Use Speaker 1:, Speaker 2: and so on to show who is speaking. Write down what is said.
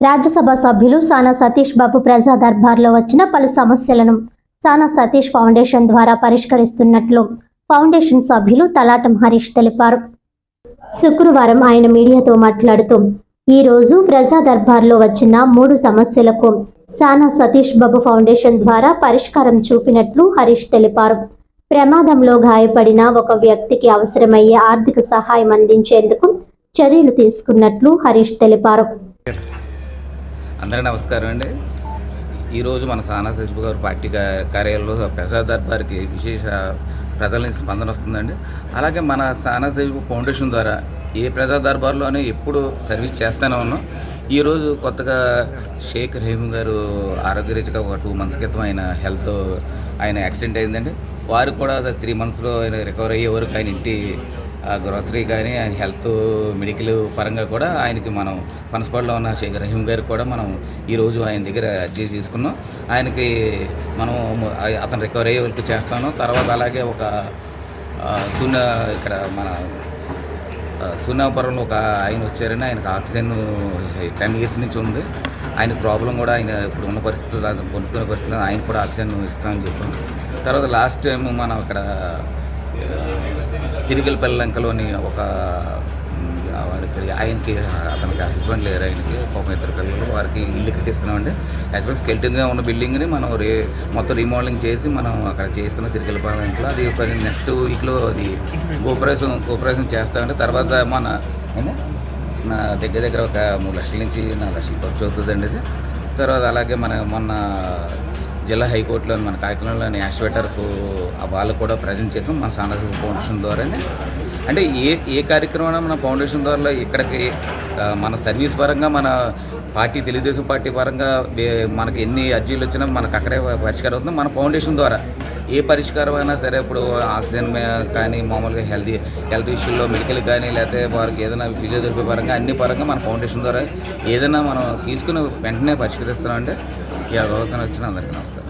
Speaker 1: రాజ్యసభ సభ్యులు సానా సతీష్ బాబు ప్రజా దర్బార్లో వచ్చిన పలు సమస్యలను సానా సతీష్ ఫౌండేషన్ ద్వారా పరిష్కరిస్తున్నట్లు ఫౌండేషన్ సభ్యులు తలాటం హరీష్ తెలిపారు. శుక్రవారం ఆయన మీడియాతో మాట్లాడుతూ ఈ రోజు ప్రజా దర్బార్లో వచ్చిన మూడు సమస్యలకు సానా సతీష్ బాబు ఫౌండేషన్ ద్వారా పరిష్కారం చూపినట్లు హరీష్ తెలిపారు. ప్రమాదంలో గాయపడిన ఒక వ్యక్తికి అవసరమయ్యే ఆర్థిక సహాయం అందించేందుకు చర్యలు తీసుకున్నట్లు హరీష్ తెలిపారు.
Speaker 2: అందరూ నమస్కారం అండి. ఈరోజు మన సానా శశిబు గారు పార్టీ కార్యాలయంలో ప్రజా దర్బార్కి విశేష ప్రజల నుంచి స్పందన వస్తుందండి. అలాగే మన సానా శశిబు ఫౌండేషన్ ద్వారా ఏ ప్రజా దర్బార్లోనే ఎప్పుడు సర్వీస్ చేస్తూనే ఉన్నాం. ఈరోజు కొత్తగా షేక్ రహీమ్ గారు ఆరోగ్యరీత్యా ఒక టూ మంత్స్ క్రితం ఆయన హెల్త్ ఆయన యాక్సిడెంట్ అయిందండి. వారు కూడా త్రీ మంత్స్లో ఆయన రికవర్ అయ్యే వరకు ఆయన ఇంటి గ్రోసరీ కానీ ఆయన హెల్త్ మెడికల్ పరంగా కూడా ఆయనకి మనం పనసపాడులో ఉన్న షేక్ రహీం గారు కూడా మనం ఈరోజు ఆయన దగ్గర అర్జీ తీసుకున్నాం. ఆయనకి మనం అతను రికవరీ అయ్యే వరకు చేస్తాను. తర్వాత అలాగే ఒక ఆ, సున్న ఇక్కడ మన ఆ, సున్నాపురంలో ఒక ఆయన వచ్చారని ఆయనకు ఆక్సిజన్ టెన్ ఇయర్స్ నుంచి ఉంది. ఆయన ప్రాబ్లం కూడా ఆయన ఇప్పుడు ఉన్న పరిస్థితులు కొనుక్కునే పరిస్థితుల్లో ఆయన కూడా ఆక్సిజన్ ఇస్తామని చెప్పాం తర్వాత లాస్ట్ టైం మనం అక్కడ సిరిగల్పల్లి లంకలోని ఒక ఆయనకి అతనికి హస్బెండ్ లేరు ఆయనకి పాపం ఇద్దరు పిల్లలు వారికి ఇల్లు కట్టిస్తున్నామండి. యాక్చువల్గా స్కెల్టన్గా ఉన్న బిల్డింగ్ని మనం రే మొత్తం రీమోడలింగ్ చేసి మనం అక్కడ చేస్తున్నాం సిరిగల్పల్లి లంకలో అది ఒక నెక్స్ట్ వీక్లో అది గోపరేషన్ గోపరేషన్ చేస్తామండి. తర్వాత మన నా దగ్గర దగ్గర ఒక మూడు లక్షల నుంచి నాలుగు లక్షలు ఖర్చు అవుతుందండి ఇది. తర్వాత అలాగే మన మొన్న జిల్లా హైకోర్టులో మన కాకినాడలోని యాస్వేటర్ వాళ్ళకు కూడా ప్రజెంట్ చేసాం మన సానస్ ఫౌండేషన్ ద్వారానే. అంటే ఏ ఏ కార్యక్రమం మన ఫౌండేషన్ ద్వారా ఇక్కడికి మన సర్వీస్ పరంగా మన పార్టీ తెలుగుదేశం పార్టీ పరంగా మనకి ఎన్ని అర్జీలు వచ్చినా మనకు అక్కడే పరిష్కారం అవుతుంది. మన ఫౌండేషన్ ద్వారా ఏ పరిష్కారం అయినా సరే ఇప్పుడు ఆక్సిజన్ కానీ మామూలుగా హెల్తీ హెల్త్ ఇష్యూలో మెడికల్ కానీ లేకపోతే వారికి ఏదైనా ఫిజియోథెరపీ పరంగా అన్ని పరంగా మన ఫౌండేషన్ ద్వారా ఏదైనా మనం తీసుకుని వెంటనే పరిష్కరిస్తున్నామంటే ఈ అవసరం వచ్చిన అందరికీ నమస్కారం.